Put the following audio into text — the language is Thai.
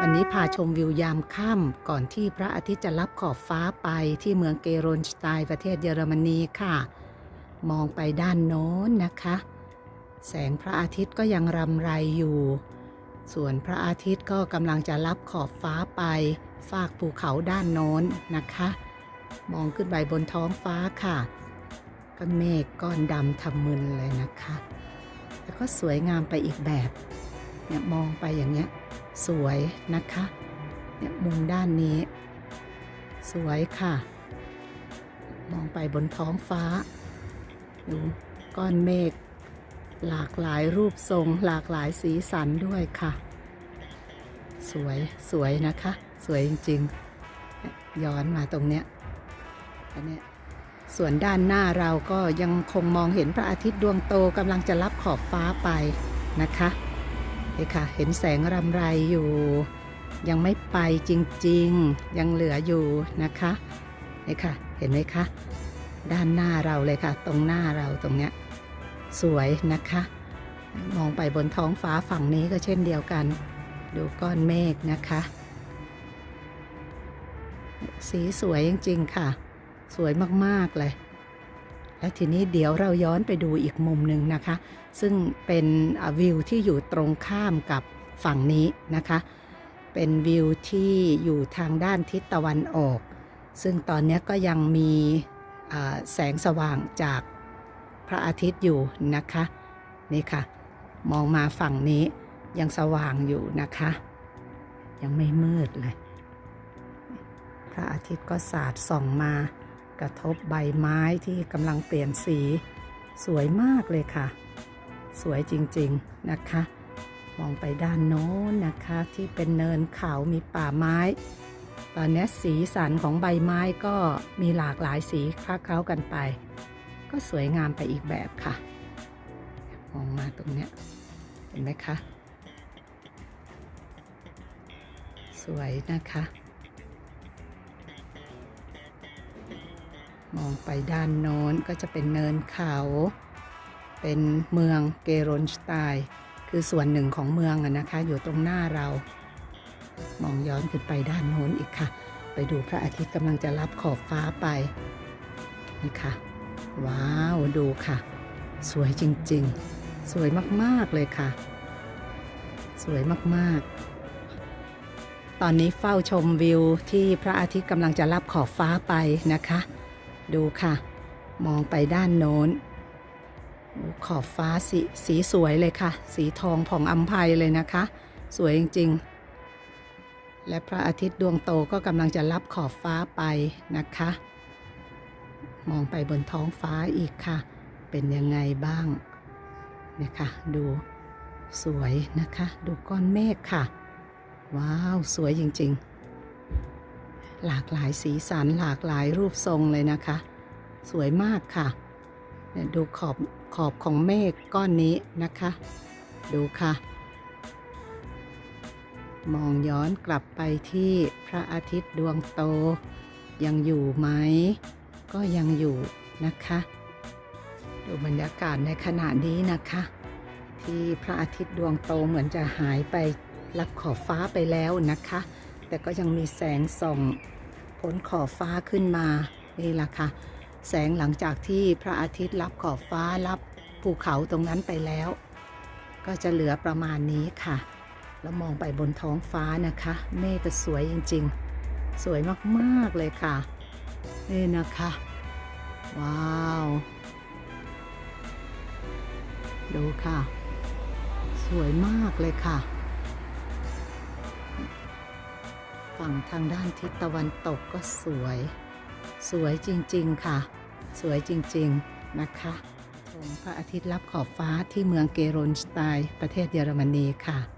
วันนี้พาชมวิวยามค่ำก่อนที่พระอาทิตย์จะรับขอบฟ้าไปที่เมืองเกโรนสไตน์ประเทศเยอรมนีค่ะ มองไปด้านโน้นนะคะ แสงพระอาทิตย์ก็ยังรำไรอยู่ ส่วนพระอาทิตย์ก็กำลังจะรับขอบฟ้าไป ฟากภูเขาด้านโน้นนะคะ มองขึ้นไปบนท้องฟ้าค่ะก็เมฆก้อนดำทำมึนเลยนะคะ แล้วก็สวยงามไปอีกแบบเนี่ยมองไปอย่างเงี้ย สวยนะคะเนี่ยมุมด้านนี้ สวยค่ะ มองไปบนท้องฟ้า ดูก้อนเมฆหลากหลายรูปทรง หลากหลายสีสันด้วยค่ะ สวยสวยนะคะ สวยจริงๆ ย้อนมาตรงเนี้ยอันเนี้ยส่วนด้านหน้าเราก็ยังคงมองเห็นพระอาทิตย์ดวงโตกำลังจะรับขอบฟ้าไปนะคะ นี่ค่ะ เห็นแสงรำไรอยู่ ยังไม่ไปจริงๆ ยังเหลืออยู่นะคะนี่ค่ะ เห็นไหมคะ ด้านหน้าเราเลยค่ะ ตรงหน้าเราตรงเนี้ยสวยนะคะ มองไปบนท้องฟ้าฝั่งนี้ก็เช่นเดียวกัน ดูก้อนเมฆนะคะ สีสวยจริงๆค่ะ สวยมากๆเลย และทีนี้เดี๋ยวเราย้อนไปดูอีกมุมหนึ่งนะคะ ซึ่งเป็นวิวที่อยู่ตรงข้ามกับฝั่งนี้นะคะ เป็นวิวที่อยู่ทางด้านทิศตะวันออก ซึ่งตอนนี้ก็ยังมีแสงสว่างจากพระอาทิตย์อยู่นะคะ นี่ค่ะ มองมาฝั่งนี้ยังสว่างอยู่นะคะ ยังไม่มืดเลย พระอาทิตย์ก็สาดส่องมา กระทบใบไม้ที่กำลังเปลี่ยนสี สวยมากเลยค่ะ สวยจริงๆนะคะ มองไปด้านโน้นนะคะที่เป็นเนินเขามีป่าไม้ ตอนนี้สีสันของใบไม้ก็มีหลากหลายสีคล้าเคล้ากันไป ก็สวยงามไปอีกแบบค่ะ มองมาตรงเนี้ยเห็นไหมคะ สวยนะคะ มองไปด้านโน้นก็จะเป็นเนินเขา เป็นเมืองเกโรนสไตน์คือส่วนหนึ่งของเมืองอะนะคะ อยู่ตรงหน้าเรา มองย้อนขึ้นไปด้านโน้นอีกค่ะ ไปดูพระอาทิตย์กำลังจะรับขอบฟ้าไปนี่ค่ะ ว้าวดูค่ะ สวยจริงๆ สวยมากๆเลยค่ะ สวยมากๆ ตอนนี้เฝ้าชมวิวที่พระอาทิตย์กำลังจะรับขอบฟ้าไปนะคะ ดูค่ะ มองไปด้านโน้นโอ้ขอบฟ้าสีสีสวยเลยค่ะ สีทองผ่องอัมภัยเลยนะคะ สวยจริง ๆ และพระอาทิตย์ดวงโตก็กำลังจะรับขอบฟ้าไปนะคะ มองไปบนท้องฟ้าอีกค่ะ เป็นยังไงบ้างนะคะดูสวยนะคะ ดูก้อนเมฆค่ะ ว้าว สวยจริง ๆ หลากหลายสีสันหลากหลายรูปทรงเลยนะคะ สวยมากค่ะเนี่ยดูขอบขอบของเมฆก้อนนี้นะคะ ดูค่ะ มองย้อนกลับไปที่พระอาทิตย์ดวงโต ยังอยู่ไหม ก็ยังอยู่นะคะ ดูบรรยากาศในขณะนี้นะคะ ที่พระอาทิตย์ดวงโตเหมือนจะหายไปรับขอบฟ้าไปแล้วนะคะ แต่ก็ยังมีแสงส่องพ้นขอบฟ้าขึ้นมานี่แหละค่ะ แสงหลังจากที่พระอาทิตย์รับขอบฟ้ารับภูเขาตรงนั้นไปแล้ว ก็จะเหลือประมาณนี้ค่ะ แล้วมองไปบนท้องฟ้านะคะ เมฆก็สวยจริง ๆ สวยมากๆเลยค่ะ นี่นะคะ ว้าว ดูค่ะ สวยมากเลยค่ะ ฝั่งทางด้านทิศตะวันตกก็สวย สวยจริง ๆ ค่ะ สวยจริง ๆ นะคะชมพระอาทิตย์รับขอบฟ้าที่เมืองเกโรนสไตน์ประเทศเยอรมนีค่ะ